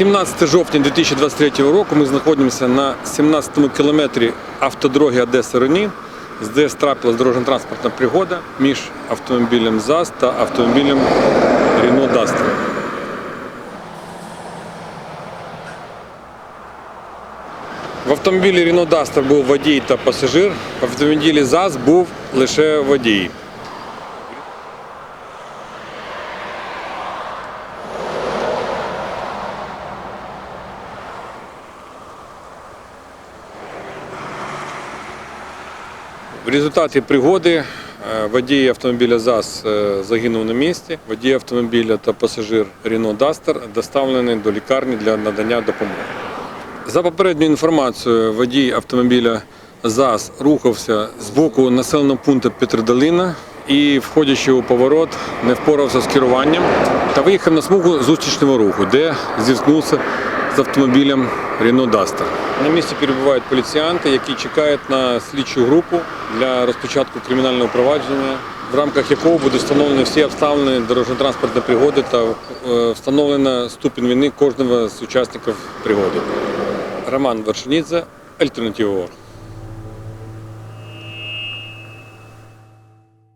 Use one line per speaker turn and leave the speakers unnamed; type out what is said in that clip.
17 жовтня 2023 року ми знаходимося на 17-му кілометрі автодороги Одеса-Рені, де трапилась дорожньо-транспортна пригода між автомобілем ЗАЗ та автомобілем Renault Duster. В автомобілі Renault Duster був водій та пасажир, в автомобілі ЗАЗ був лише водій. В результаті пригоди е, водій автомобіля ЗАЗ е, загинув на місці. Водій автомобіля та пасажир Renault Duster доставлені до лікарні для надання допомоги. За попередньою інформацією, водій автомобіля ЗАЗ рухався з боку населеного пункту Петродолина і, входячи у поворот, не впорався з керуванням та виїхав на смугу зустрічного руху, де зіткнувся з автомобілем Renault Дастер. На місці перебувають поліціянти, які чекають на слідчу групу для розпочатку кримінального провадження, в рамках якого буде встановлені всі обставини дорожньо-транспортної пригоди та встановлена встановлено ступінь вини кожного з учасників пригоди. Роман Вершинідзе, Альтернатива.